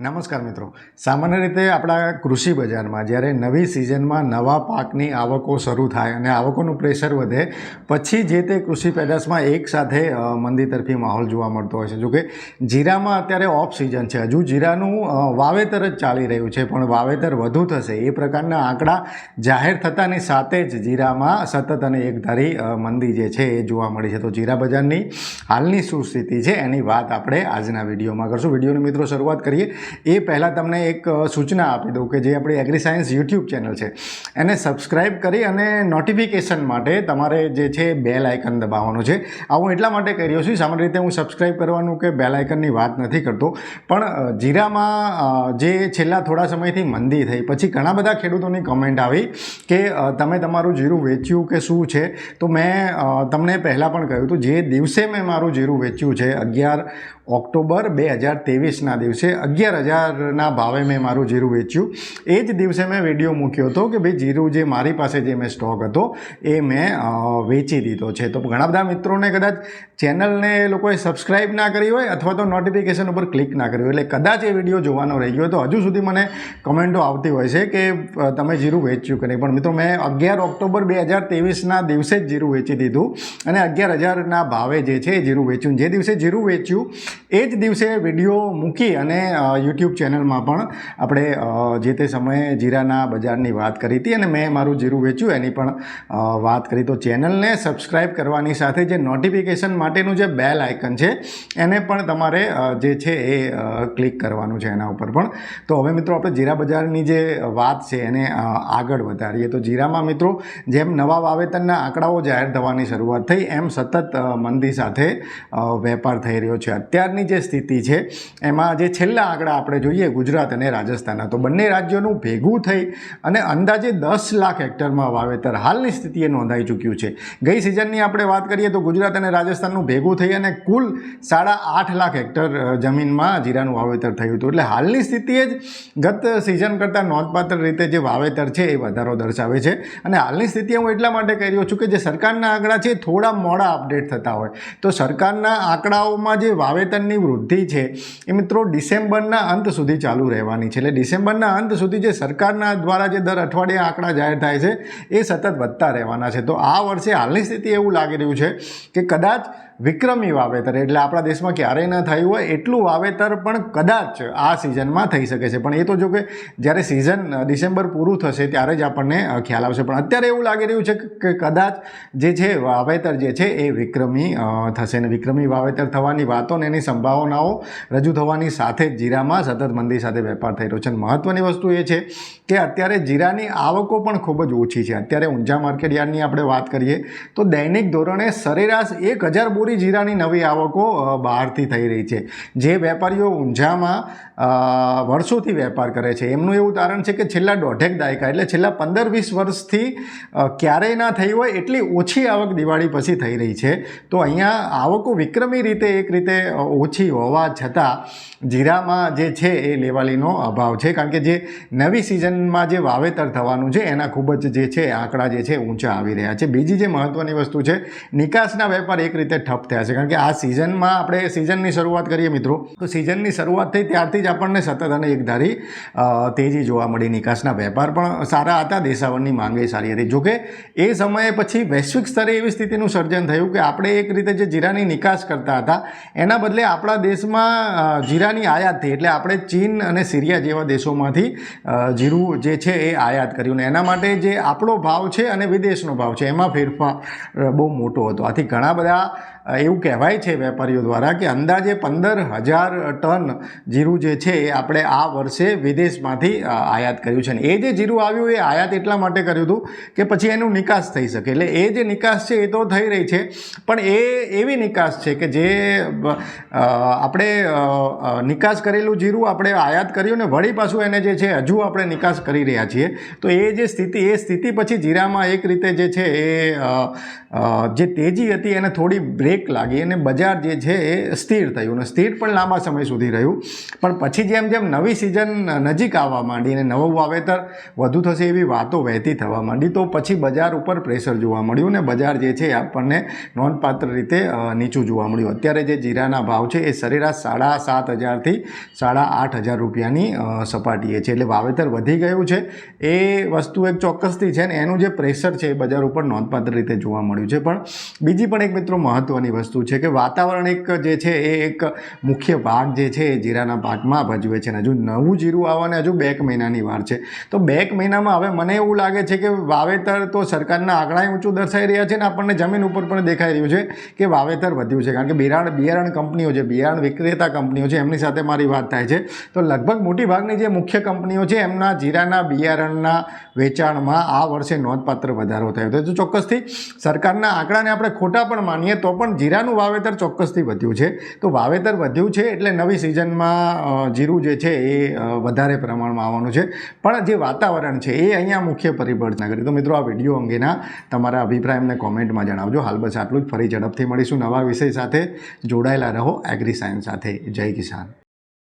નમસ્કાર મિત્રો. સામાન્ય રીતે આપણા કૃષિ બજારમાં જ્યારે નવી સિઝનમાં નવા પાકની આવકો શરૂ થાય અને આવકોનું પ્રેશર વધે, પછી જે તે કૃષિ પેદાશમાં એકસાથે મંદી તરફી માહોલ જોવા મળતો હોય છે. જોકે જીરામાં અત્યારે ઓફ સિઝન છે. હજુ જીરાનું વાવેતર જ ચાલી રહ્યું છે, પણ વાવેતર વધુ થશે. એ પ્રકારના આંકડા જાહેર થતાની સાથે જ જીરામાં સતત અને એકધારી મંદી જે છે એ જોવા મળી છે. તો જીરા બજારની હાલની શું સ્થિતિ છે એની વાત આપણે આજના વિડીયોમાં કરશું. વિડીયોની મિત્રો શરૂઆત કરીએ. એ પહેલાં તમને એક સૂચના આપી દઉં કે જે આપણી એગ્રી સાયન્સ યુટ્યુબ ચેનલ છે. એને સબસ્ક્રાઈબ કરી અને નોટિફિકેશન માટે તમારે જે છે બેલ આઇકન દબાવવાનું છે. આ હું એટલા માટે કર્યો છું, સામાન્ય રીતે હું સબસ્ક્રાઈબ કરવાનું કે બેલ આઇકનની વાત નથી કરતો, પણ જીરામાં જે છેલ્લા થોડા સમયથી મંદી થઈ, પછી ઘણા બધા ખેડૂતોની કમેન્ટ આવી કે તમે તમારું જીરું વેચ્યું કે શું છે? તો મેં તમને પહેલાં પણ કહ્યું હતું, જે દિવસે મેં મારું જીરું વેચ્યું છે, અગિયાર ઓક્ટોબર બે હજાર ત્રેવીસના દિવસે અગિયાર હજારના ભાવે મેં મારું જીરું વેચ્યું. એ જ દિવસે મેં વીડિયો મૂક્યો હતો કે ભાઈ જીરું જે મારી પાસે જે મેં સ્ટોક હતો એ મેં વેચી દીધો છે. તો ઘણા બધા મિત્રોને કદાચ ચેનલને લોકોએ સબસ્ક્રાઇબ ના કરી હોય અથવા તો નોટિફિકેશન ઉપર ક્લિક ના કર્યું એટલે કદાચ એ વીડિયો જોવાનો રહી ગયો તો હજુ સુધી મને કમેન્ટો આવતી હોય છે કે તમે જીરું વેચ્યું કે નહીં. પણ મિત્રો, મેં અગિયાર ઓક્ટોબર બે હજાર ત્રેવીસના દિવસે જ જીરું વેચી દીધું અને અગિયાર હજારના ભાવે જે છે એ જીરું વેચ્યું. જે દિવસે જીરું વેચ્યું એ જ દિવસે વીડિયો મૂકી અને યુટ્યુબ ચેનલમાં પણ આપણે જે તે સમયે જીરાના બજારની વાત કરી હતી અને મેં મારું જીરું વેચ્યું, એની પણ વાત કરી. તો ચેનલને સબસ્ક્રાઈબ કરવાની સાથે જે નોટિફિકેશન માટેનું જે બેલ આઇકન છે, એને પણ તમારે જે છે એ ક્લિક કરવાનું છે એના ઉપર પણ. તો હવે મિત્રો આપણે જીરા બજારની જે વાત છે એને આગળ વધારીએ. તો જીરામાં મિત્રો જેમ નવા વાવેતરના આંકડાઓ જાહેર થવાની શરૂઆત થઈ, એમ સતત મંદી સાથે વેપાર થઈ રહ્યો છે. અત્યારની જે સ્થિતિ છે, એમાં જે છેલ્લા આંકડા આપણે જોઈએ ગુજરાત અને રાજસ્થાનના, તો બંને રાજ્યોનું ભેગું થઈ અને અંદાજે દસ લાખ હેક્ટરમાં વાવેતર હાલની સ્થિતિએ નોંધાઈ ચૂક્યું છે. ગઈ સિઝનની આપણે વાત કરીએ તો ગુજરાત અને રાજસ્થાનનું ભેગું થઈ અને કુલ સાડા આઠ લાખ હેક્ટર જમીનમાં જીરાનું વાવેતર થયું હતું. એટલે હાલની સ્થિતિએ જ ગત સિઝન કરતાં નોંધપાત્ર રીતે જે વાવેતર છે એ વધારો દર્શાવે છે. અને હાલની સ્થિતિએ હું એટલા માટે કહી રહ્યો છું કે જે સરકારના આંકડા છે થોડા મોડા અપડેટ થતા હોય. તો સરકારના આંકડાઓમાં જે વાવેતરની વૃદ્ધિ છે એ મિત્રો ડિસેમ્બરના અંત સુધી ચાલુ રહેવાની છે. એટલે ડિસેમ્બરના અંત સુધી જે સરકારના દ્વારા જે દર અઠવાડિયે આંકડા જાહેર થાય છે, એ સતત વધતા રહેવાના છે. તો આ વર્ષે હાલની સ્થિતિ એવું લાગી રહ્યું છે કે કદાચ વિક્રમી વાવેતર. એટલે આપણા દેશમાં ક્યારેય ન થયું હોય એટલું વાવેતર પણ કદાચ આ સિઝનમાં થઈ શકે છે. પણ એ તો જો કે જ્યારે સિઝન ડિસેમ્બર પૂરું થશે ત્યારે જ આપણને ખ્યાલ આવશે. પણ અત્યારે એવું લાગી રહ્યું છે કે કદાચ જે છે, વાવેતર જે છે એ વિક્રમી થશે. ને વિક્રમી વાવેતર થવાની વાતો ને એની સંભાવનાઓ રજૂ થવાની સાથે જ જીરામાં સતત મંદી સાથે વેપાર થઈ રહ્યો છે. અને મહત્ત્વની વસ્તુ એ છે કે અત્યારે જીરાની આવકો પણ ખૂબ જ ઓછી છે. અત્યારે ઊંઝા માર્કેટ યાર્ડની આપણે વાત કરીએ તો દૈનિક ધોરણે સરેરાશ એક હજાર બોરી જીરાની નવી આવકો બહારથી થઈ રહી છે. જે વેપારીઓ ઊંઝામાં વર્ષોથી વેપાર કરે છે, એમનું એવું તારણ છે કે છેલ્લા દોઢેક દાયકા, એટલે છેલ્લા પંદર વીસ વર્ષથી ક્યારેય ના થઈ હોય એટલી ઓછી આવક દિવાળી પછી થઈ રહી છે. તો અહીંયા આવકો વિક્રમી રીતે એક રીતે ઓછી હોવા છતાં, જીરામાં જે છે એ લેવાલીનો અભાવ છે. કારણ કે જે નવી સિઝનમાં જે વાવેતર થવાનું છે, એના ખૂબ જ જે છે, આંકડા જે છે, ઊંચા આવી રહ્યા છે. બીજી જે મહત્ત્વની વસ્તુ છે, નિકાસના વેપાર એક રીતે ઠપ થયા છે. કારણ કે આ સિઝનમાં આપણે સિઝનની શરૂઆત કરીએ મિત્રો. તો સિઝનની શરૂઆત થઈ ત્યારથી જ આપણને સતત અને એકધારી તેજી જોવા મળી. નિકાસના વેપાર પણ સારા હતા. દેશાવરની માંગે સારી હતી. જોકે એ સમયે પછી વૈશ્વિક સ્તરે એવી સ્થિતિનું સર્જન થયું કે આપણે એક રીતે જે જીરાની નિકાસ કરતા હતા, એના બદલે આપણા દેશમાં જીરાની આયાત થઈ. એટલે આપણે ચીન અને સિરિયા જેવા દેશોમાંથી જીરું જે છે એ આયાત કર્યું ને એના માટે જે આપણો ભાવ છે અને વિદેશનો ભાવ છે, એમાં ફેરફાર બહુ મોટો હતો. આથી ઘણા બધા એવું કહેવાય છે વેપારીઓ દ્વારા કે અંદાજે પંદર હજાર ટન જીરું જે છે એ આપણે આ વર્ષે વિદેશમાંથી આયાત કર્યું છે. ને એ જે જીરું આવ્યું એ આયાત એટલા માટે કર્યું હતું કે પછી એનું નિકાસ થઈ શકે. એટલે એ જે નિકાસ છે એ તો થઈ રહી છે, પણ એ એવી નિકાસ છે કે જે આપણે નિકાસ કરેલું જીરું આપણે આયાત કર્યું ને વળી પાછું એને જે છે હજુ આપણે નિકાસ કરી રહ્યા છીએ. તો એ જે સ્થિતિ, એ સ્થિતિ પછી જીરામાં એક રીતે જે છે એ જે તેજી હતી એને થોડી બ્રેક લાગી અને બજાર જે છે એ સ્થિર થયું અને સ્થિર પણ લાંબા સમય સુધી રહ્યું. પણ પછી જેમ જેમ નવી સિઝન નજીક આવવા માંડી અને નવું વાવેતર વધુ થશે એવી વાતો વહેતી થવા માંડી, તો પછી બજાર ઉપર પ્રેશર જોવા મળ્યું અને બજાર જે છે આપણને નોંધપાત્ર રીતે નીચું જોવા મળ્યું. અત્યારે જે જીરાના ભાવ છે એ સરેરાશ સાડા સાત હજારથી સાડા આઠ હજાર રૂપિયાની સપાટીએ છે. એટલે વાવેતર વધી ગયું છે. એ વસ્તુ એક ચોક્કસથી છે ને એનું જે પ્રેશર છે એ બજાર ઉપર નોંધપાત્ર રીતે જોવા મળ્યું છે. પણ બીજી પણ એક મિત્રો મહત્ત્વની વસ્તુ છે કે વાતાવરણ એક જે છે એ એક મુખ્ય ભાગ જે છે એ જીરાના પાકમાં ભજવે છે અને હજુ નવું જીરું આવવાને હજુ બે મહિનાની વાર છે. તો બે મહિનામાં હવે મને એવું લાગે છે કે વાવેતર તો સરકારના આંકડા ઊંચું દર્શાઈ રહ્યા છે ને આપણને જમીન ઉપર પણ દેખાઈ રહ્યું છે કે વાવેતર વધ્યું છે. કારણ કે બિયારણ બિયારણ કંપનીઓ છે, બિયારણ વિક્રેતા કંપનીઓ છે, એમની સાથે મારી વાત થાય છે. તો લગભગ મોટી ભાગની જે મુખ્ય કંપનીઓ છે એમના જીરાના બિયારણના વેચાણમાં આ વર્ષે નોંધપાત્ર વધારો થયો. હતો તો ચોક્કસથી સરકારના આંકડાને આપણે ખોટા પણ માનીએ તો પણ જીરાનું વાવેતર ચોક્કસથી વધ્યું છે. તો વાવેતર વધ્યું છે એટલે નવી સિઝનમાં જીરું જે છે એ વધારે પ્રમાણમાં આવવાનું છે. પણ જે વાતાવરણ છે એ અહીંયા મુખ્ય પરિબળ ના કરી તો મિત્રો આ વીડિયો અંગેના તમારા અભિપ્રાય એમને કોમેન્ટમાં જણાવજો. હાલ બસ આટલું જ. ફરી ઝડપથી મળીશું નવા વિષય સાથે. જોડાયેલા રહો એગ્રી સાયન્સ સાથે. જય કિસાન.